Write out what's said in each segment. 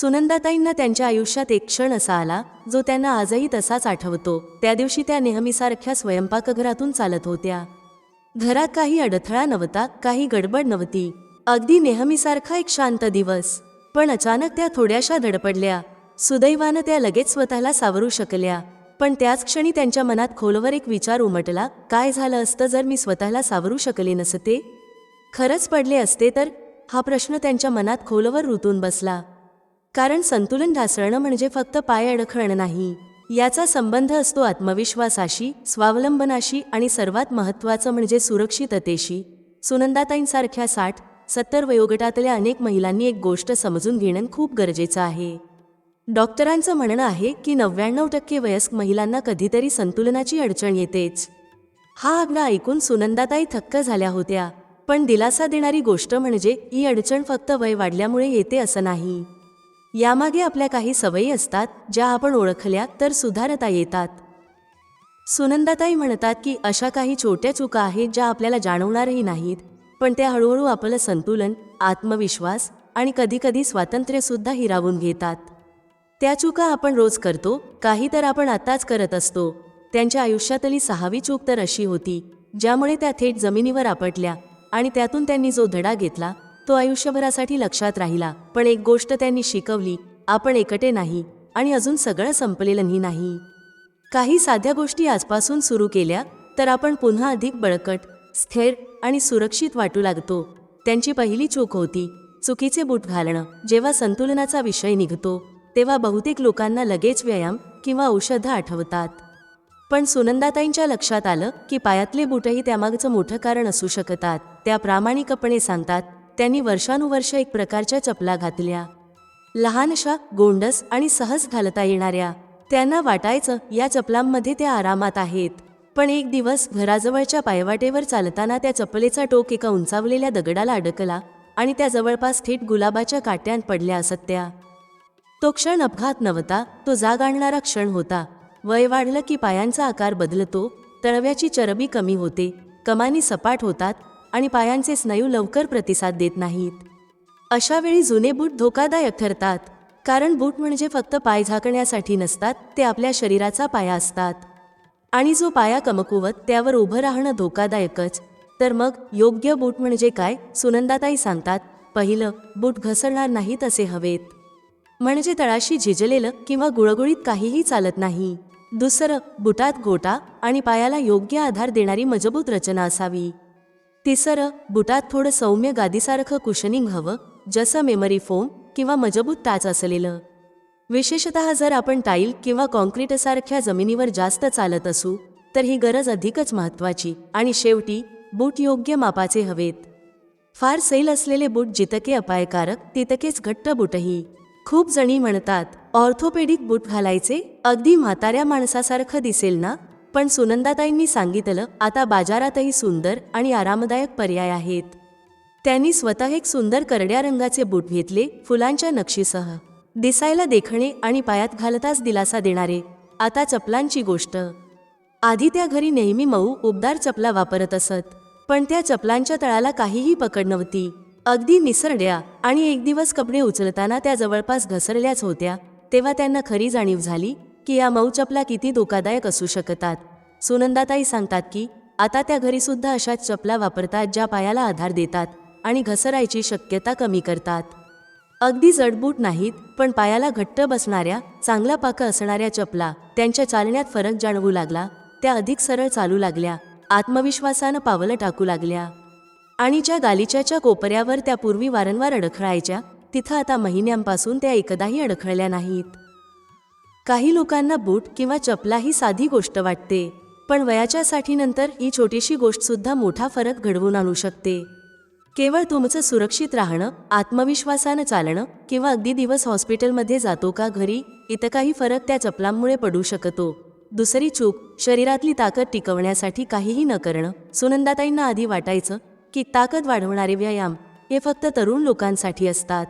सुनंदाताईंना त्यांच्या आयुष्यात एक क्षण असा आला जो त्यांना आजही तसाच आठवतो. त्या दिवशी त्या नेहमीसारख्या स्वयंपाकघरातून चालत होत्या. घरात काही अडथळा नव्हता काही गडबड नव्हती. अगदी नेहमीसारखा एक शांत दिवस. पण अचानक त्या थोड्याशा धडपडल्या. सुदैवानं त्या लगेच स्वतःला सावरू शकल्या. पण त्याच क्षणी त्यांच्या मनात खोलवर एक विचार उमटला काय झालं असतं जर मी स्वतःला सावरू शकले नसते? खरंच पडले असते तर हा प्रश्न त्यांच्या मनात खोलवर रुतून बसला. कारण संतुलन ढासळणं म्हणजे फक्त पाय अडखळणं नाही. याचा संबंध असतो आत्मविश्वासाशी स्वावलंबनाशी आणि सर्वात महत्त्वाचं म्हणजे सुरक्षिततेशी. सुनंदाताईंसारख्या साठ सत्तर वयोगटातल्या अनेक महिलांनी एक गोष्ट समजून घेणं खूप गरजेचं आहे. डॉक्टरांचं म्हणणं आहे की नव्याण्णव टक्के वयस्क महिलांना कधीतरी संतुलनाची अडचण येतेच. हा आग्रा ऐकून सुनंदाताई थक्क झाल्या होत्या पण दिलासा देणारी गोष्ट म्हणजे ही अडचण फक्त वय वाढल्यामुळे येते असं नाही. यामागे आपल्या काही सवयी असतात ज्या आपण ओळखल्या तर सुधारता येतात. सुनंदाताई म्हणतात की अशा काही छोट्या चुका आहेत ज्या आपल्याला जाणवणारही नाहीत पण त्या हळूहळू आपलं संतुलन आत्मविश्वास आणि कधीकधी स्वातंत्र्यसुद्धा हिरावून घेतात. त्या चुका आपण रोज करतो काही तर आपण आताच करत असतो. त्यांच्या आयुष्यातली सहावी चूक तर अशी होती ज्यामुळे त्या थेट जमिनीवर आपटल्या आणि त्यातून त्यांनी जो धडा घेतला तो आयुष्यभरासाठी लक्षात राहिला. पण एक गोष्ट त्यांनी शिकवली आपण एकटे नाही आणि अजून सगळं संपलेलंही नाही. काही साध्या गोष्टी आजपासून सुरू केल्या तर आपण पुन्हा अधिक बळकट स्थिर आणि सुरक्षित वाटू लागतो. त्यांची पहिली चूक होती चुकीचे बूट घालणं. जेव्हा संतुलनाचा विषय निघतो तेव्हा बहुतेक लोकांना लगेच व्यायाम किंवा औषधं आठवतात. पण सुनंदाताईंच्या लक्षात आलं की पायातले बूटही त्यामागचं मोठं कारण असू शकतात. त्या प्रामाणिकपणे सांगतात त्यांनी वर्षानुवर्ष एक प्रकारच्या चपला घातल्या. लहानशा गोंडस आणि सहज घालता येणाऱ्या त्यांना वाटायचं या चपलांमध्ये त्या आरामात आहेत. पण एक दिवस घराजवळच्या पायवाटेवर चालताना त्या चपलेचा टोक एका उंचावलेल्या दगडाला अडकला आणि त्या जवळपास थेट गुलाबाच्या काट्यांत पडल्या असत त्या. तो क्षण अपघात नव्हता तो जाग आणणारा क्षण होता. वय वाढलं की पायांचा आकार बदलतो तळव्याची चरबी कमी होते कमानी सपाट होतात आणि पायांचे स्नायू लवकर प्रतिसाद देत नाहीत. अशा वेळी जुने बूट धोकादायक ठरतात कारण बूट म्हणजे फक्त पाय झाकण्यासाठी नसतात ते आपल्या शरीराचा पाया असतात. आणि जो पाया कमकुवत त्यावर उभं राहणं धोकादायकच. तर मग योग्य बूट म्हणजे काय सुनंदाताई सांगतात पहिलं बूट घसरणार नाहीत असे हवेत. म्हणजे तळाशी झिजलेलं किंवा गुळगुळीत काहीही चालत नाही. दुसरं बुटात गोटा आणि पायाला योग्य आधार देणारी मजबूत रचना असावी. तिसरं बुटात थोडं सौम्य गादीसारखं कुशनिंग हवं जसं मेमरी फोम किंवा मजबूत टाच असलेलं. विशेषतः जर आपण टाईल किंवा कॉन्क्रीटसारख्या जमिनीवर जास्त चालत असू तर ही गरज अधिकच महत्त्वाची आणि शेवटी बूट योग्य मापाचे हवेत. फार सैल असलेले बूट जितके अपायकारक तितकेच घट्ट बूटही. खूप जणी म्हणतात ऑर्थोपेडिक बूट घालायचे अगदी म्हाताऱ्या माणसासारखं दिसेल ना? पण सुनंदाताईंनी सांगितलं आता बाजारातही सुंदर आणि आरामदायक पर्याय आहेत. त्यांनी स्वतः एक सुंदर करड्या रंगाचे बूट घेतले फुलांच्या नक्षीसह. दिसायला देखणे आणि पायात घालताच दिलासा देणारे आता चपलांची गोष्ट. आधी त्या घरी नेहमी मऊ उबदार चपला वापरत असत पण त्या चपलांच्या तळाला काहीही पकड नव्हती. अगदी निसरड्या आणि एक दिवस कपडे उचलताना त्या जवळपास घसरल्याच होत्या तेव्हा त्यांना खरी जाणीव झाली की या मऊ चपला किती धोकादायक असू शकतात. सुनंदाताई सांगतात की आता त्या घरीसुद्धा अशा चपला वापरतात ज्या पायाला आधार देतात आणि घसरायची शक्यता कमी करतात. अगदी जडबूट नाहीत पण पायाला घट्ट बसणाऱ्या चांगला पाक असणाऱ्या चपला त्यांच्या चालण्यात फरक जाणवू लागला त्या अधिक सरळ चालू लागल्या आत्मविश्वासानं पावलं टाकू लागल्या. आणि ज्या गालिच्याच्या कोपऱ्यावर त्या पूर्वी वारंवार अडखळायच्या तिथं आता महिन्यांपासून त्या एकदाही अडखळल्या नाहीत. काही लोकांना बूट किंवा चपला ही साधी गोष्ट वाटते. पण वयाच्या साठीनंतर ही छोटीशी गोष्टसुद्धा मोठा फरक घडवून आणू शकते. केवळ तुमचं सुरक्षित राहणं आत्मविश्वासानं चालणं किंवा अगदी दिवस हॉस्पिटलमध्ये जातो का घरी इथं काही फरक त्या चपलांमुळे पडू शकतो. दुसरी चूक शरीरातली ताकद टिकवण्यासाठी काहीही न करणं सुनंदाताईंना आधी वाटायचं की ताकद वाढवणारे व्यायाम हे फक्त तरुण लोकांसाठी असतात.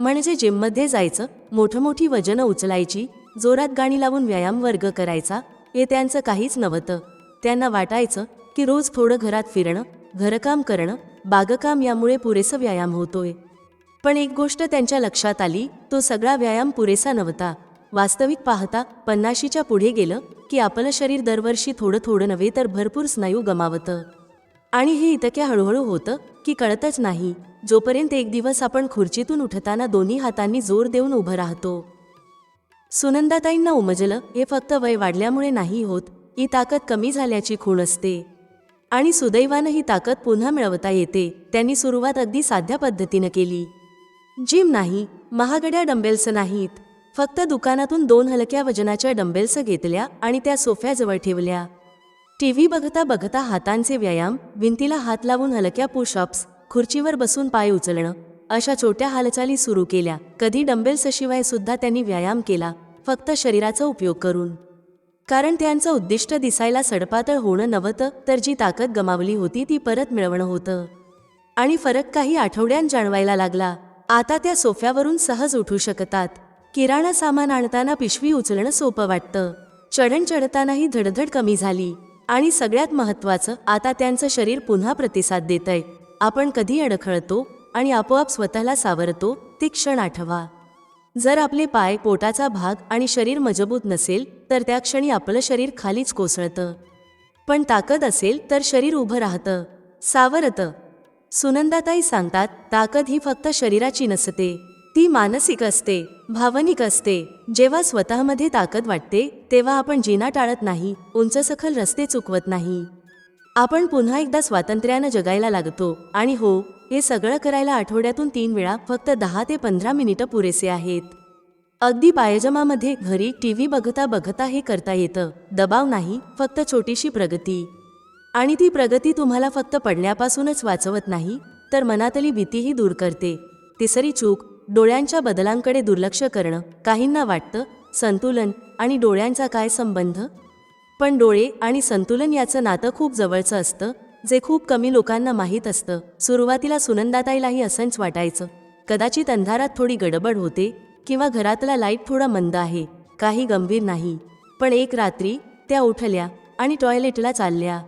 म्हणजे जिममध्ये जायचं मोठं मोठी वजनं उचलायची जोरात गाणी लावून व्यायाम वर्ग करायचा हे त्यांचं काहीच नव्हतं. त्यांना वाटायचं की रोज थोडं घरात फिरणं घरकाम करणं बागकाम यामुळे पुरेसं व्यायाम होतोय. पण एक गोष्ट त्यांच्या लक्षात आली तो सगळा व्यायाम पुरेसा नव्हता. वास्तविक पाहता पन्नाशीच्या पुढे गेलं की आपलं शरीर दरवर्षी थोडं थोडं नव्हे तर भरपूर स्नायू गमावतं. आणि हे इतक्या हळूहळू होतं की कळतच नाही जोपर्यंत एक दिवस आपण खुर्चीतून उठताना दोन्ही हातांनी जोर देऊन उभं राहतो. सुनंदाताईंना उमजलं. हे फक्त वय वाढल्यामुळे नाही होत. ही ताकद कमी झाल्याची खूण असते. आणि सुदैवानं ही ताकद पुन्हा मिळवता येते. त्यांनी सुरुवात अगदी साध्या पद्धतीनं केली. जिम नाही महागड्या डंबेल्स नाहीत. फक्त दुकानातून दोन हलक्या वजनाच्या डंबेल्स घेतल्या आणि त्या सोफ्याजवळ ठेवल्या. टीव्ही बघता बघता हातांचे व्यायाम भिंतीला हात लावून हलक्या पुशअप्स खुर्चीवर बसून पाय उचलणं अशा छोट्या हालचाली सुरू केल्या. कधी डंबेल्सशिवाय सुद्धा त्यांनी व्यायाम केला. फक्त शरीराचा उपयोग करून. कारण त्यांचं उद्दिष्ट दिसायला सडपातळ होणं नव्हतं तर जी ताकद गमावली होती ती परत मिळवणं होतं. आणि फरक काही आठवड्यांत जाणवायला लागला. आता त्या सोफ्यावरून सहज उठू शकतात. किराणा सामान आणताना पिशवी उचलणं सोपं वाटतं. चढण चढतानाही धडधड कमी झाली. आणि सगळ्यात महत्त्वाचं आता त्यांचं शरीर पुन्हा प्रतिसाद देतंय. आपण कधी अडखळतो? आणि आपोआप स्वतःला सावरतो ते क्षण आठवा. जर आपले पाय पोटाचा भाग आणि शरीर मजबूत नसेल तर त्या क्षणी आपलं शरीर खालीच कोसळतं. पण ताकद असेल तर शरीर उभं राहतं सावरतं. सुनंदाताई सांगतात ताकद ही फक्त शरीराची नसते. ती मानसिक असते भावनिक असते. जेव्हा स्वतःमध्ये ताकद वाटते तेव्हा आपण जिना टाळत नाही उंच सखल रस्ते चुकवत नाही. आपण पुन्हा एकदा स्वातंत्र्यानं जगायला लागतो आणि हो हे सगळं करायला आठवड्यातून तीन वेळा फक्त दहा ते पंधरा मिनिटं पुरेसे आहेत. अगदी पायजमामध्ये घरी टीव्ही बघता बघता हे करता येतं. दबाव नाही फक्त छोटीशी प्रगती. आणि ती प्रगती तुम्हाला फक्त पडण्यापासूनच वाचवत नाही तर मनातली भीतीही दूर करते. तिसरी चूक डोळ्यांच्या बदलांकडे दुर्लक्ष करणं. काहींना वाटतं संतुलन आणि डोळ्यांचा काय संबंध? पण डोळे आणि संतुलन याचं नातं खूप जवळचं असतं जे खूप कमी लोकांना माहीत असतं. सुरुवातीला सुनंदाताईलाही असंच वाटायचं. कदाचित अंधारात थोडी गडबड होते किंवा घरातला लाइट थोडा मंद आहे काही गंभीर नाही. पण एक रात्री त्या उठल्या आणि टॉयलेटला चालल्या.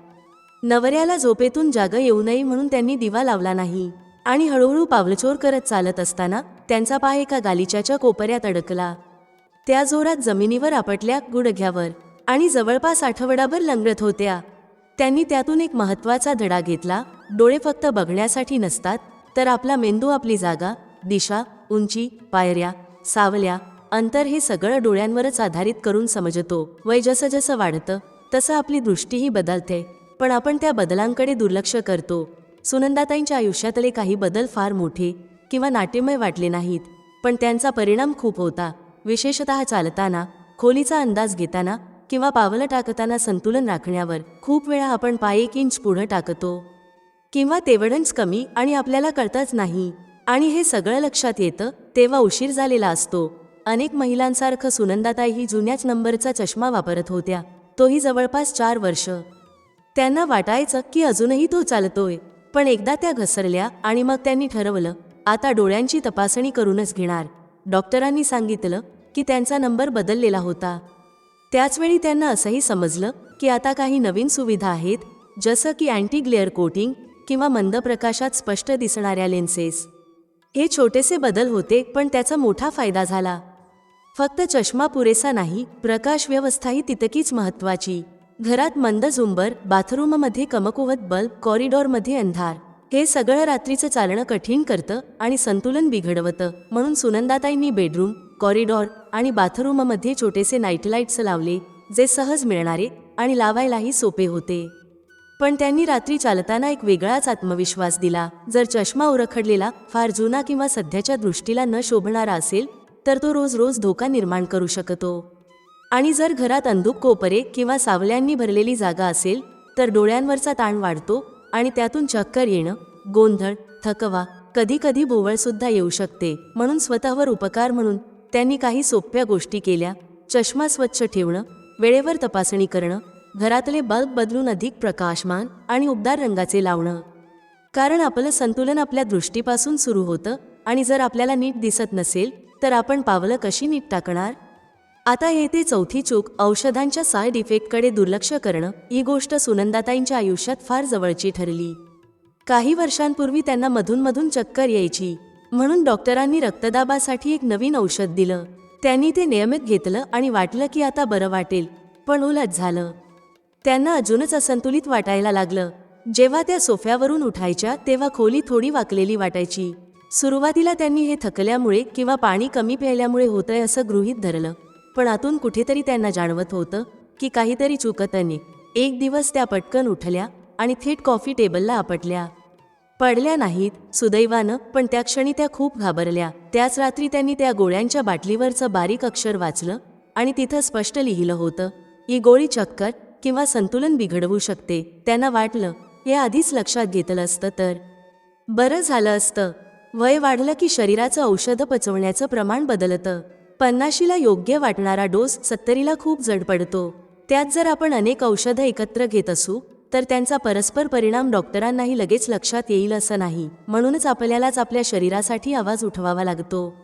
नवऱ्याला झोपेतून जाग येऊ नये म्हणून त्यांनी दिवा लावला नाही आणि हळूहळू पावलचोर करत चालत असताना त्यांचा पाय एका गालिच्याच्या कोपऱ्यात अडकला. त्या जोरात जमिनीवर आपटल्या गुडघ्यावर आणि जवळपास आठवडाभर लंगडत होत्या. त्यांनी त्यातून एक महत्त्वाचा धडा घेतला. डोळे फक्त बघण्यासाठी नसतात तर आपला मेंदू आपली जागा दिशा उंची पायऱ्या सावल्या अंतर हे सगळं डोळ्यांवरच आधारित करून समजतो. वय जसं जसं वाढतं तसं आपली दृष्टीही बदलते. पण आपण त्या बदलांकडे दुर्लक्ष करतो. सुनंदाताईंच्या आयुष्यातले काही बदल फार मोठे किंवा नाट्यमय वाटले नाहीत पण त्यांचा परिणाम खूप होता. विशेषतः चालताना खोलीचा अंदाज घेताना किंवा पावलं टाकताना संतुलन राखण्यावर खूप वेळा आपण पाय एक इंच पुढं टाकतो. किंवा तेवढंच कमी आणि आपल्याला कळतच नाही. आणि हे सगळं लक्षात येतं तेव्हा उशीर झालेला असतो. अनेक महिलांसारखं सुनंदाताई ही जुन्याच नंबरचा चष्मा वापरत होत्या. तोही जवळपास चार वर्ष. त्यांना वाटायचं की अजूनही तो चालतोय. पण एकदा त्या घसरल्या आणि मग त्यांनी ठरवलं आता डोळ्यांची तपासणी करूनच घेणार. डॉक्टरांनी सांगितलं की त्यांचा नंबर बदललेला होता. त्याचवेळी त्यांना असंही समजलं की आता काही नवीन सुविधा आहेत जसं की अँटी ग्लेअर कोटिंग किंवा मंद प्रकाशात स्पष्ट दिसणाऱ्या लेन्सेस. हे छोटेसे बदल होते पण त्याचा मोठा फायदा झाला. फक्त चष्मा पुरेसा नाही प्रकाश व्यवस्थाही तितकीच महत्वाची घरात मंद झुंबर बाथरूममध्ये कमकुवत बल्ब कॉरिडॉरमध्ये अंधार. हे सगळं रात्रीचं चालणं कठीण करतं आणि संतुलन बिघडवतं म्हणून सुनंदाताईंनी बेडरूम कॉरिडॉर आणि बाथरूममध्ये छोटेसे नाईट लाईट्स लावले जे सहज मिळणारे आणि लावायलाही सोपे होते. पण त्यांनी रात्री चालताना एक वेगळाच आत्मविश्वास दिला. जर चष्मा उरखडलेला फार जुना किंवा सध्याच्या दृष्टीला न शोभणारा असेल तर तो रोज रोज धोका निर्माण करू शकतो. आणि जर घरात अंधुक कोपरे किंवा सावल्यांनी भरलेली जागा असेल तर डोळ्यांवरचा ताण वाढतो आणि त्यातून चक्कर येणं गोंधळ थकवा कधी कधी भोवळसुद्धा येऊ शकते म्हणून स्वतःवर उपकार म्हणून त्यांनी काही सोप्या गोष्टी केल्या. चष्मा स्वच्छ ठेवणं वेळेवर तपासणी करणं घरातले बल्ब बदलून अधिक प्रकाशमान आणि उबदार रंगाचे लावणं. कारण आपलं संतुलन आपल्या दृष्टीपासून सुरू होतं आणि जर आपल्याला नीट दिसत नसेल तर आपण पावलं कशी नीट टाकणार? आता येते चौथी चूक औषधांच्या साईड इफेक्टकडे दुर्लक्ष करणं. ही गोष्ट सुनंदाताईंच्या आयुष्यात फार जवळची ठरली. काही वर्षांपूर्वी त्यांना मधूनमधून चक्कर यायची. म्हणून डॉक्टरांनी रक्तदाबासाठी एक नवीन औषध दिलं. त्यांनी ते नियमित घेतलं आणि वाटलं की आता बरं वाटेल पण उलट झालं. त्यांना अजूनच असंतुलित वाटायला लागलं. जेव्हा त्या सोफ्यावरून उठायच्या तेव्हा खोली थोडी वाकलेली वाटायची. सुरुवातीला त्यांनी हे थकल्यामुळे किंवा पाणी कमी प्यायल्यामुळे होतंय असं गृहीत धरलं. पण आतून कुठेतरी त्यांना जाणवत होतं की काहीतरी चुकतने एक दिवस त्या पटकन उठल्या आणि थेट कॉफी टेबलला आपटल्या. पडल्या नाहीत सुदैवानं पण त्या क्षणी त्या खूप घाबरल्या. त्याच रात्री त्यांनी त्या गोळ्यांच्या बाटलीवरचं बारीक अक्षर वाचलं आणि तिथं स्पष्ट लिहिलं होतं ही गोळी चक्कर किंवा संतुलन बिघडवू शकते. त्यांना वाटलं हे आधीच लक्षात घेतलं असतं तर. बरं झालं असतं. वय वाढलं की शरीराचं औषधं पचवण्याचं प्रमाण बदलतं. पन्नाशीला योग्य वाटणारा डोस सत्तरीला खूप जड पडतो. त्यात जर आपण अनेक औषधं एकत्र घेत असू तर त्यांचा परस्पर परिणाम डॉक्टरांनाही लगेच लक्षात येईल असं नाही. म्हणूनच आपल्यालाच आपल्या शरीरासाठी आवाज उठवावा लागतो.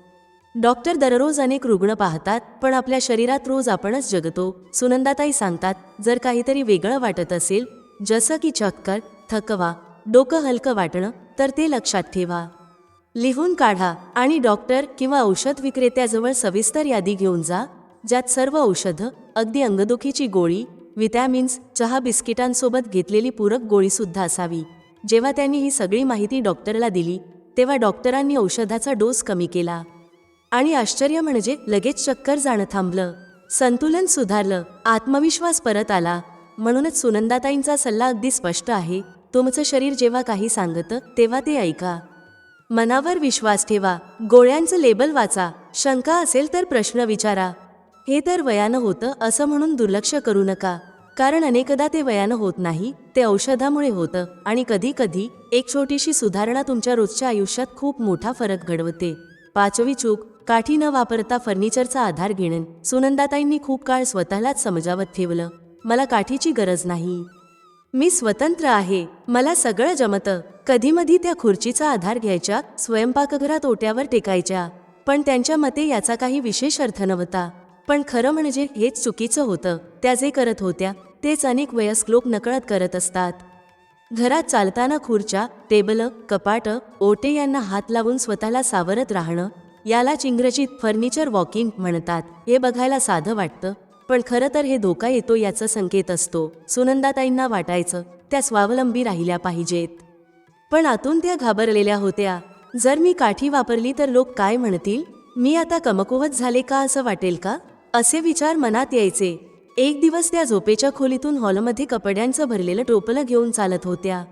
डॉक्टर दररोज अनेक रुग्ण पाहतात पण आपल्या शरीरात रोज आपणच जगतो. सुनंदाताई सांगतात जर काहीतरी वेगळं वाटत असेल जसं की चक्कर थकवा डोकं हलकं वाटणं तर ते लक्षात ठेवा. लिहून काढा आणि डॉक्टर किंवा औषध विक्रेत्याजवळ सविस्तर यादी घेऊन जा ज्यात सर्व औषधं अगदी अंगदुखीची गोळी विटॅमिन्स चहा बिस्किटांसोबत घेतलेली पूरक गोळीसुद्धा असावी. जेव्हा त्यांनी ही सगळी माहिती डॉक्टरला दिली तेव्हा डॉक्टरांनी औषधाचा डोस कमी केला. आणि आश्चर्य म्हणजे लगेच चक्कर जाणं थांबलं. संतुलन सुधारलं. आत्मविश्वास परत आला. म्हणूनच सुनंदाताईंचा सल्ला अगदी स्पष्ट आहे. तुमचं शरीर जेव्हा काही सांगतं तेव्हा ते ऐका. मनावर विश्वास ठेवा. गोळ्यांचं लेबल वाचा. शंका असेल तर प्रश्न विचारा. हे तर वयानं होतं असं म्हणून दुर्लक्ष करू नका. कारण अनेकदा ते वयानं होत नाही ते औषधामुळे होतं आणि कधी कधी एक छोटीशी सुधारणा तुमच्या रोजच्या आयुष्यात खूप मोठा फरक घडवते. पाचवी चूक काठी न वापरता फर्निचरचा आधार घेणं. सुनंदाताईंनी खूप काळ स्वतःलाच समजावत ठेवलं. मला काठीची गरज नाही. मी स्वतंत्र आहे. मला सगळं जमतं. कधीमधी त्या खुर्चीचा आधार घ्यायच्या स्वयंपाकघरात ओट्यावर टेकायच्या. पण त्यांच्या मते याचा काही विशेष अर्थ नव्हता. पण खरं म्हणजे हेच चुकीचं होतं. त्या जे करत होत्या तेच अनेक वयस्क लोक नकळत करत असतात. घरात चालताना खुर्च्या टेबल कपाटं ओटे यांना हात लावून स्वतःला सावरत राहणं यालाच इंग्रजीत फर्निचर वॉकिंग म्हणतात हे बघायला साधं वाटतं. पण खरं तर हे धोका येतो याचा संकेत असतो. सुनंदाताईंना वाटायचं त्या स्वावलंबी राहिल्या पाहिजेत. पण आतून त्या घाबरलेल्या होत्या. जर मी काठी वापरली तर लोक काय म्हणतील? मी आता कमकुवत झाले का असं वाटेल का? असे विचार मनात यायचे. एक दिवस त्या झोपेच्या खोलीतून हॉलमध्ये कपड्यांचं भरलेलं टोपलं घेऊन चालत होत्या.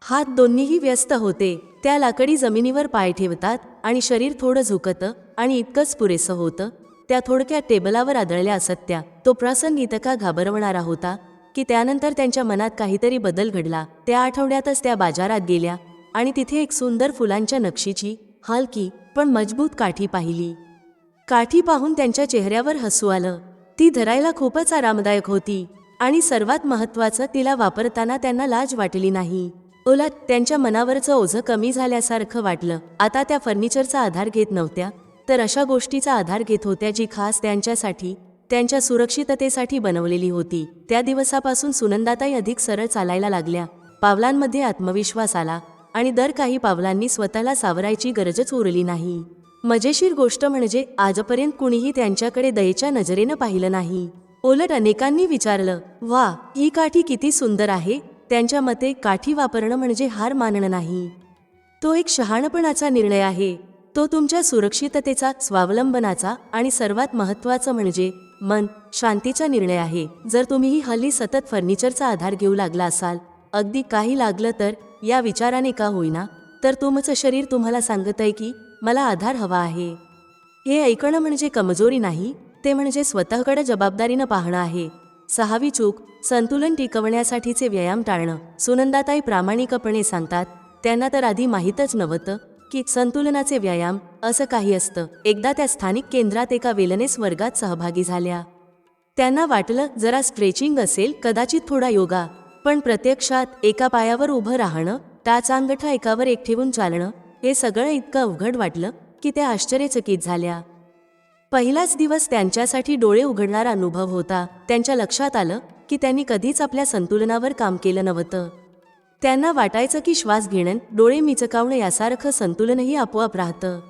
हात दोन्हीही व्यस्त होते. त्या लाकडी जमिनीवर पाय ठेवतात आणि शरीर थोडं झुकतं आणि इतकंच पुरेसं होतं. त्या थोडक्या टेबलावर आदळल्या असत त्या. तो प्रसंग इतका घाबरवणारा होता की त्यानंतर त्यांच्या मनात काहीतरी बदल घडला. त्या आठवड्यातच त्या बाजारात गेल्या आणि तिथे एक सुंदर फुलांच्या नक्षीची हलकी पण मजबूत काठी पाहिली. काठी पाहून त्यांच्या चेहऱ्यावर हसू आलं. ती धरायला खूपच आरामदायक होती आणि सर्वात महत्त्वाचं तिला वापरताना त्यांना लाज वाटली नाही. उलट त्यांच्या मनावरचं ओझं कमी झाल्यासारखं वाटलं. आता त्या फर्निचरचा आधार घेत नव्हत्या तर अशा गोष्टीचा आधार घेत होत्या जी खास त्यांच्यासाठी त्यांच्या सुरक्षिततेसाठी बनवलेली होती. त्या दिवसापासून सुनंदाताई अधिक सरळ चालायला लागल्या. पावलांमध्ये आत्मविश्वास आला आणि दर काही पावलांनी स्वतःला सावरायची गरजच उरली नाही. मजेशीर गोष्ट म्हणजे आजपर्यंत कुणीही त्यांच्याकडे दयेच्या नजरेनं पाहिलं नाही. उलट अनेकांनी विचारलं वा ही काठी किती सुंदर आहे. त्यांच्या मते काठी वापरणं म्हणजे हार मानणं नाही. तो एक शहाणपणाचा निर्णय आहे. तो तुमच्या सुरक्षिततेचा स्वावलंबनाचा आणि सर्वात महत्त्वाचं म्हणजे मन शांतीचा निर्णय आहे. जर तुम्हीही हल्ली सतत फर्निचरचा आधार घेऊ लागला असाल अगदी काही लागलं तर या विचाराने का होईना? तर तुमचं शरीर तुम्हाला सांगत आहे की मला आधार हवा आहे. हे ऐकणं म्हणजे कमजोरी नाही ते म्हणजे स्वतःकडे जबाबदारीनं पाहणं आहे. सहावी चूक संतुलन टिकवण्यासाठीचे व्यायाम टाळणं. सुनंदाताई प्रामाणिकपणे सांगतात त्यांना तर आधी माहीतच नव्हतं की संतुलनाचे व्यायाम असं काही असतं. एकदा त्या स्थानिक केंद्रात एका वेलनेस वर्गात सहभागी झाल्या. त्यांना वाटलं जरा स्ट्रेचिंग असेल कदाचित थोडा योगा. पण प्रत्यक्षात एका पायावर उभं राहणं टाच अंगठा एकावर एक ठेवून चालणं हे सगळं इतकं अवघड वाटलं की त्या आश्चर्यचकित झाल्या. पहिलाच दिवस त्यांच्यासाठी डोळे उघडणारा अनुभव होता. त्यांच्या लक्षात आलं की त्यांनी कधीच आपल्या संतुलनावर काम केलं नव्हतं. त्यांना वाटायचं की श्वास घेणं डोळे मिचकावणं यासारखं संतुलनही आपोआप राहतं.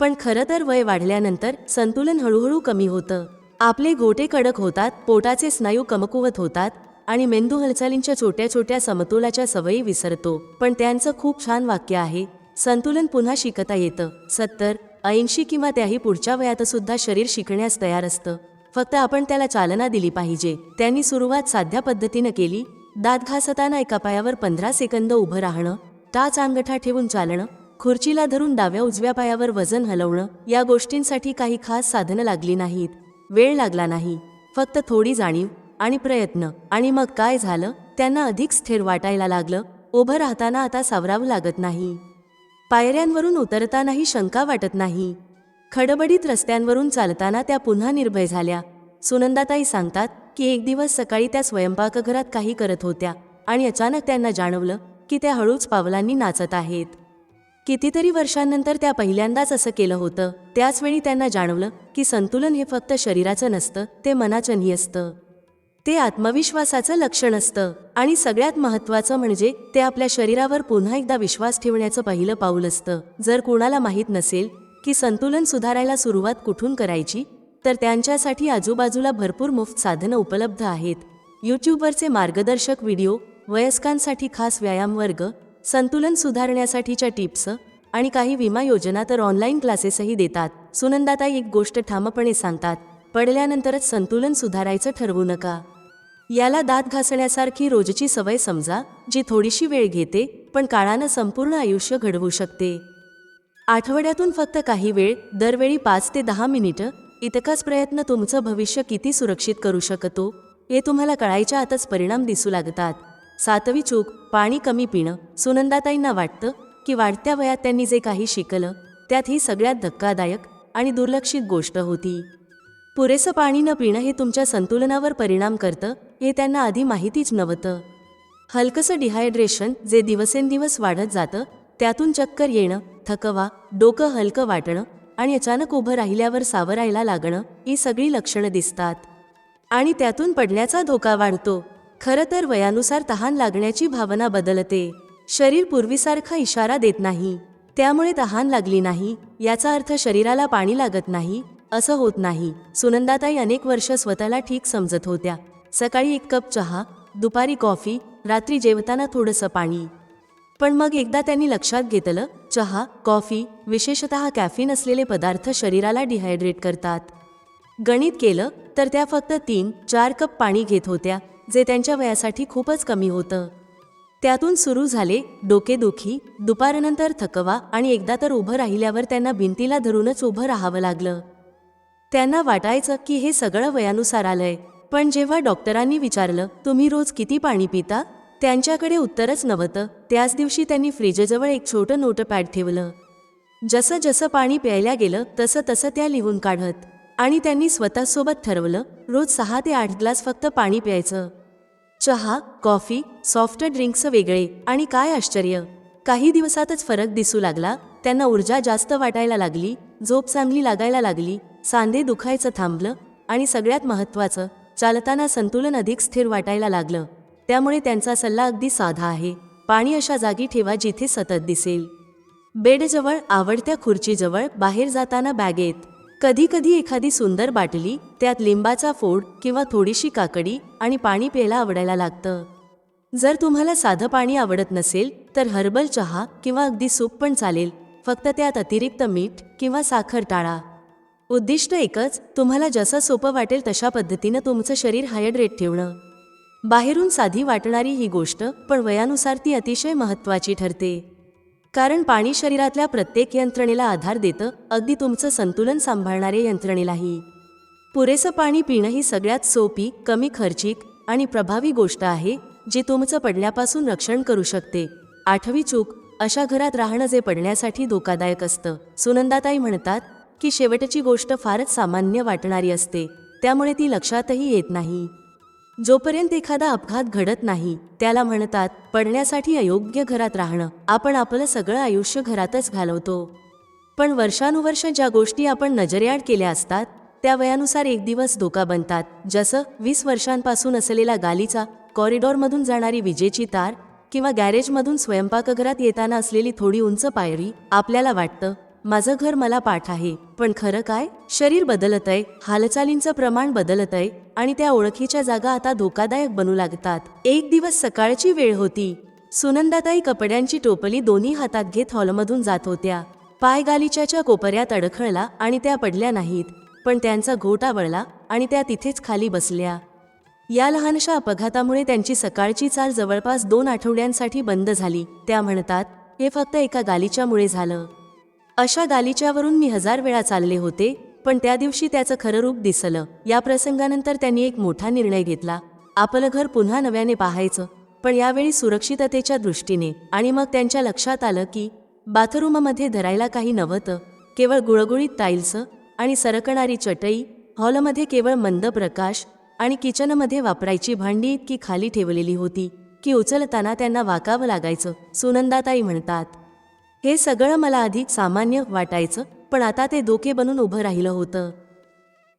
पण खरं तर वय वाढल्यानंतर संतुलन हळूहळू कमी होतं. आपले गोटे कडक होतात पोटाचे स्नायू कमकुवत होतात आणि मेंदू हालचालींच्या छोट्या छोट्या समतोलाच्या सवयी विसरतो. पण त्यांचं खूप छान वाक्य आहे संतुलन पुन्हा शिकता येतं. सत्तर ऐंशी किंवा त्याही पुढच्या वयात सुद्धा शरीर शिकण्यास तयार असतं. फक्त आपण त्याला चालना दिली पाहिजे. त्यांनी सुरुवात साध्या पद्धतीनं केली. दात घासताना एका पायावर पंधरा सेकंद उभं राहणं टाच अंगठा ठेवून चालणं खुर्चीला धरून डाव्या उजव्या पायावर वजन हलवणं या गोष्टींसाठी काही खास साधनं लागली नाहीत. वेळ लागला नाही. फक्त थोडी जाणीव आणि प्रयत्न. आणि मग काय झालं? त्यांना अधिक स्थिर वाटायला लागलं. उभं राहताना आता सावरावं लागत नाही. पायऱ्यांवरून उतरतानाही शंका वाटत नाही. खडबडीत रस्त्यांवरून चालताना त्या पुन्हा निर्भय झाल्या. सुनंदाताई सांगतात की एक दिवस सकाळी त्या स्वयंपाकघरात काही करत होत्या आणि अचानक त्यांना जाणवलं की त्या हळूच पावलांनी नाचत आहेत. कितीतरी वर्षांनंतर त्या पहिल्यांदाच असं केलं होतं. त्याचवेळी त्यांना जाणवलं की संतुलन हे फक्त शरीराचं नसतं ते मनाचंही असतं ते आत्मविश्वासाचं लक्षण असतं. आणि सगळ्यात महत्त्वाचं म्हणजे ते आपल्या शरीरावर पुन्हा एकदा विश्वास ठेवण्याचं पहिलं पाऊल असतं. जर कुणाला माहीत नसेल की संतुलन सुधारायला सुरुवात कुठून करायची तर त्यांच्यासाठी आजूबाजूला भरपूर मुफ्त साधनं उपलब्ध आहेत. यूट्यूबवरचे मार्गदर्शक व्हिडिओ वयस्कांसाठी खास व्यायाम वर्ग संतुलन सुधारण्यासाठीच्या टिप्स आणि काही विमा योजना तर ऑनलाईन क्लासेसही देतात. सुनंदाताई एक गोष्ट ठामपणे सांगतात पडल्यानंतरच संतुलन सुधारायचं ठरवू नका. याला दात घासण्यासारखी रोजची सवय समजा जी थोडीशी वेळ घेते पण काळानं संपूर्ण आयुष्य घडवू शकते. आठवड्यातून फक्त काही वेळ दरवेळी पाच ते दहा मिनिटं इतकाच प्रयत्न तुमचं भविष्य किती सुरक्षित करू शकतो हे तुम्हाला कळायच्या आतच परिणाम दिसू लागतात. सातवी चूक पाणी कमी पिणं सुनंदाताईंना वाटतं की वाढत्या वयात त्यांनी जे काही शिकलं त्यात ही सगळ्यात धक्कादायक आणि दुर्लक्षित गोष्ट होती. पुरेसं पाणी न पिणं हे तुमच्या संतुलनावर परिणाम करतं हे त्यांना आधी माहितीच नव्हतं. हलकसं डिहायड्रेशन जे दिवसेंदिवस वाढत जातं त्यातून चक्कर येणं थकवा डोकं हलकं वाटणं आणि अचानक उभं राहिल्यावर सावरायला लागणं ही सगळी लक्षणं दिसतात. आणि त्यातून पडण्याचा धोका वाढतो. खरं तर वयानुसार तहान लागण्याची भावना बदलते. शरीर पूर्वीसारखा इशारा देत नाही. त्यामुळे तहान लागली नाही याचा अर्थ शरीराला पाणी लागत नाही असं होत नाही. सुनंदाताई अनेक वर्ष स्वतःला ठीक समजत होत्या. सकाळी एक कप चहा दुपारी कॉफी रात्री जेवताना थोडंसं पाणी. पण मग एकदा त्यांनी लक्षात घेतलं चहा कॉफी विशेषतः कॅफीन असलेले पदार्थ शरीराला डिहायड्रेट करतात. गणित केलं तर त्या फक्त तीन चार कप पाणी घेत होत्या जे त्यांच्या वयासाठी खूपच कमी होतं. त्यातून सुरू झाले डोकेदुखी दुपारनंतर थकवा आणि एकदा तर उभं राहिल्यावर त्यांना भिंतीला धरूनच उभं राहावं लागलं. त्यांना वाटायचं की हे सगळं वयानुसार आलंय पण जेव्हा डॉक्टरांनी विचारलं तुम्ही रोज किती पाणी पिता? त्यांच्याकडे उत्तरच नव्हतं. त्याच दिवशी त्यांनी फ्रीजजवळ एक छोटं नोटपॅड ठेवलं. जसं जसं पाणी प्यायला गेलं तसं तसं त्या लिहून काढत. आणि त्यांनी स्वतःसोबत ठरवलं रोज सहा ते आठ ग्लास फक्त पाणी प्यायचं. चहा कॉफी सॉफ्ट ड्रिंक्स वेगळे. आणि काय आश्चर्य! काही दिवसातच फरक दिसू लागला. त्यांना ऊर्जा जास्त वाटायला लागली झोप चांगली लागायला लागली सांधे दुखायचं थांबलं आणि सगळ्यात महत्त्वाचं चालताना संतुलन अधिक स्थिर वाटायला लागलं. त्यामुळे त्यांचा सल्ला अगदी साधा आहे. पाणी अशा जागी ठेवा जिथे सतत दिसेल. बेडजवळ आवडत्या खुर्चीजवळ बाहेर जाताना बॅगेत कधी कधी एखादी सुंदर बाटली त्यात लिंबाचा फोड किंवा थोडीशी काकडी आणि पाणी प्यायला आवडायला लागतं. जर तुम्हाला साधं पाणी आवडत नसेल तर हर्बल चहा किंवा अगदी सूप पण चालेल. फक्त त्यात अतिरिक्त मीठ किंवा साखर टाळा. उद्दिष्ट एकच तुम्हाला जसं सोपं वाटेल तशा पद्धतीनं तुमचं शरीर हायड्रेट ठेवणं. बाहेरून साधी वाटणारी ही गोष्ट पण वयानुसार ती अतिशय महत्त्वाची ठरते. कारण पाणी शरीरातल्या प्रत्येक यंत्रणेला आधार देतं अगदी तुमचं संतुलन सांभाळणाऱ्या यंत्रणेलाही. पुरेसं पाणी पिणं ही सगळ्यात सोपी कमी खर्चिक आणि प्रभावी गोष्ट आहे जी तुमचं पडण्यापासून रक्षण करू शकते. आठवी चूक अशा घरात राहणं जे पडण्यासाठी धोकादायक असतं. सुनंदाताई म्हणतात की शेवटची गोष्ट फारच सामान्य वाटणारी असते. त्यामुळे ती लक्षातही येत नाही. जोपर्यंत एखादा अपघात घडत नाही त्याला म्हणतात पडण्यासाठी अयोग्य घरात राहणं. आपण आपलं सगळं आयुष्य घरातच घालवतो. पण वर्षानुवर्ष ज्या गोष्टी आपण नजरेआड केल्या असतात त्या वयानुसार एक दिवस धोका बनतात. जसं वीस वर्षांपासून असलेला गालीचा कॉरिडॉरमधून जाणारी विजेची तार किंवा गॅरेजमधून स्वयंपाकघरात येताना असलेली थोडी उंच पायरी आपल्याला वाटतं माझं घर मला पाठ आहे. पण खरं काय? शरीर बदलत आहे हालचालींचं प्रमाण बदलत आहे आणि त्या ओळखीच्या जागा आता धोकादायक बनू लागतात. एक दिवस सकाळची वेळ होती. सुनंदाताई कपड्यांची टोपली दोन्ही हातात घेत हॉलमधून जात होत्या. पाय गालिच्याच्या कोपऱ्यात अडखळला आणि त्या पडल्या नाहीत. पण त्यांचा घोटा वळला आणि त्या तिथेच खाली बसल्या. या लहानशा अपघातामुळे त्यांची सकाळची चाल जवळपास दोन आठवड्यांसाठी बंद झाली. त्या म्हणतात हे फक्त एका गालिच्यामुळे झालं. अशा गालिच्यावरून मी हजार वेळा चालले होते पण त्या दिवशी त्याचं खरं रूप दिसलं. या प्रसंगानंतर त्यांनी एक मोठा निर्णय घेतला. आपलं घर पुन्हा नव्याने पाहायचं पण यावेळी सुरक्षिततेच्या दृष्टीने आणि मग त्यांच्या लक्षात आलं की बाथरूममध्ये धरायला काही नव्हतं केवळ गुळगुळीत टाईल्स आणि सरकणारी चटई हॉलमध्ये केवळ मंद प्रकाश आणि किचनमध्ये वापरायची भांडी इतकी खाली ठेवलेली होती की उचलताना त्यांना वाकावं लागायचं सुनंदाताई म्हणतात. हे सगळं मला आधी सामान्य वाटायचं पण आता ते डोके बनून उभं राहिलं होतं.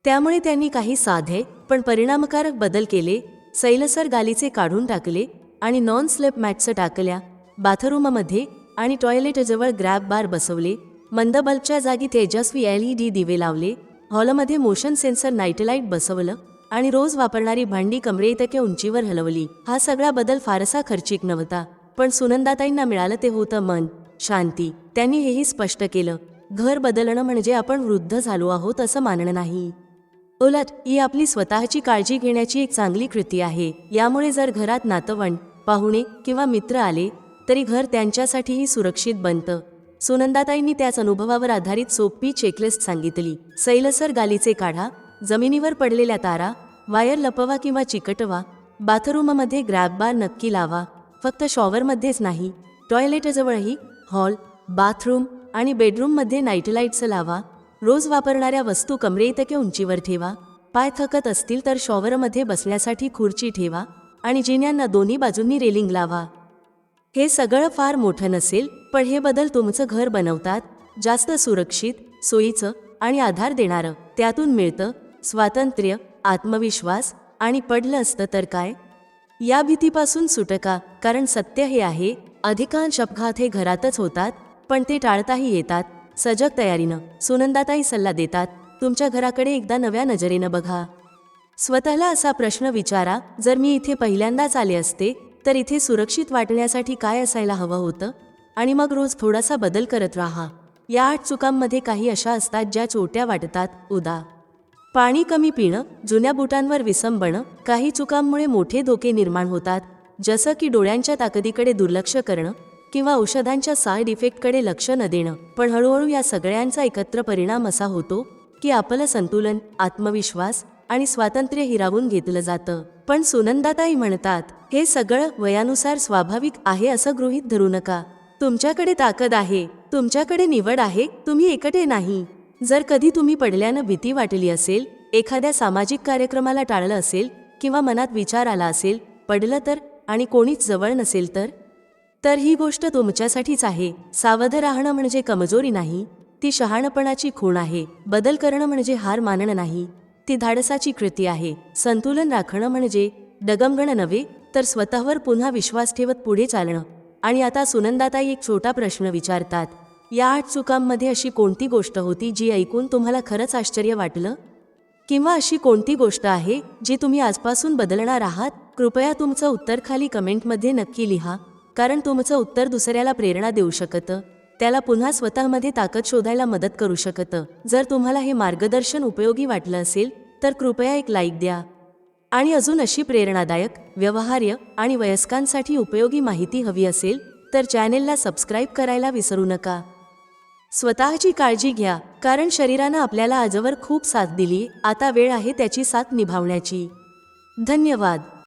त्यामुळे त्यांनी काही साधे पण परिणामकारक बदल केले सैलसर गालीचे काढून टाकले आणि नॉन स्लेप मॅट्स टाकल्या बाथरूममध्ये आणि टॉयलेटजवळ ग्रॅब बार बसवले मंद बल्बच्या जागी तेजस्वी एल ई डी दिवे लावले हॉलमध्ये मोशन सेन्सर नाईटलाईट बसवलं आणि रोज वापरणारी भांडी कमरेइतक्या उंचीवर हलवली. हा सगळा बदल फारसा खर्चिक नव्हता पण सुनंदाताईंना मिळालं ते होतं मन. शांती. त्यांनी हेही स्पष्ट केलं. घर बदलणं म्हणजे आपण वृद्ध झालो आहोत असं मानणं नाही. उलट ही आपली स्वतःची काळजी घेण्याची एक चांगली कृती आहे. यामुळे जर घरात नातवंड पाहुणे किंवा मित्र आले तरी घर त्यांच्यासाठीही सुरक्षित बनतं. सुनंदाताईंनी त्याच अनुभवावर आधारित सोपी चेकलिस्ट सांगितली. सैलसर गालीचे काढा जमिनीवर पडलेल्या तारा वायर लपवा किंवा चिकटवा बाथरूममध्ये ग्रॅब बार नक्की लावा. फक्त शॉवरमध्येच नाही टॉयलेटजवळही हॉल बाथरूम आणि बेडरूममध्ये नाईटलाईट्स लावा. रोज वापरणाऱ्या वस्तू कमरेइतक्या उंचीवर ठेवा. पाय थकत असतील तर शॉवरमध्ये बसण्यासाठी खुर्ची ठेवा आणि जिन्यांना दोन्ही बाजूंनी रेलिंग लावा. हे सगळं फार मोठं नसेल पण हे बदल तुमचं घर बनवतात. जास्त सुरक्षित सोयीचं आणि आधार देणारं. त्यातून मिळतं स्वातंत्र्य आत्मविश्वास आणि पडलं असतं तर काय? या भीतीपासून सुटका कारण सत्य हे आहे. अधिकांश अपघात हे घरातच होतात पण ते टाळताही येतात. सजग तयारीनं सुनंदाताही सल्ला देतात तुमच्या घराकडे एकदा नव्या नजरेनं बघा. स्वतःला असा प्रश्न विचारा जर मी इथे पहिल्यांदाच आले असते तर इथे सुरक्षित वाटण्यासाठी काय असायला हवं होतं? आणि मग रोज थोडासा बदल करत राहा. या आठ चुकांमध्ये काही अशा असतात ज्या चोट्या वाटतात उदा. पाणी कमी पिणं जुन्या बुटांवर विसंबणं काही चुकांमुळे मोठे धोके निर्माण होतात. जसं की डोळ्यांच्या ताकदीकडे दुर्लक्ष करणं किंवा औषधांच्या साईड इफेक्टकडे लक्ष न देणं. पण हळूहळू या सगळ्यांचा एकत्र परिणाम असा होतो की आपलं संतुलन आत्मविश्वास आणि स्वातंत्र्य हिरावून घेतलं जातं. पण सुनंदाताई म्हणतात हे सगळं वयानुसार स्वाभाविक आहे असं गृहीत धरू नका. तुमच्याकडे ताकद आहे तुमच्याकडे निवड आहे तुम्ही एकटे नाही. जर कधी तुम्ही पडल्यानं भीती वाटली असेल एखाद्या सामाजिक कार्यक्रमाला टाळलं असेल किंवा मनात विचार आला असेल पडलं तर आणि कोणीच जवळ नसेल तर? तर ही गोष्ट तुमच्यासाठीच आहे. सावध राहणं म्हणजे कमजोरी नाही. ती शहाणपणाची खूण आहे. बदल करणं म्हणजे हार मानणं नाही. ती धाडसाची कृती आहे. संतुलन राखणं म्हणजे डगमगणं नव्हे तर स्वतःवर पुन्हा विश्वास ठेवत पुढे चालणं. आणि आता सुनंदाताई एक छोटा प्रश्न विचारतात. या आठ चुकांमध्ये अशी कोणती गोष्ट होती जी ऐकून तुम्हाला खरंच आश्चर्य वाटलं? किंवा अशी कोणती गोष्ट आहे जी तुम्ही आजपासून बदलणार आहात? कृपया तुमचं उत्तर खाली कमेंटमध्ये नक्की लिहा कारण तुमचं उत्तर दुसऱ्याला प्रेरणा देऊ शकतं. त्याला पुन्हा स्वतःमध्ये ताकद शोधायला मदत करू शकतं. जर तुम्हाला हे मार्गदर्शन उपयोगी वाटलं असेल तर कृपया एक लाईक द्या. आणि अजून अशी प्रेरणादायक व्यवहार्य आणि वयस्कांसाठी उपयोगी माहिती हवी असेल तर चॅनेलला सबस्क्राईब करायला विसरू नका. स्वतःची काळजी घ्या कारण शरीरानं आपल्याला आजवर खूप साथ दिली आता वेळ आहे त्याची साथ निभावण्याची. धन्यवाद.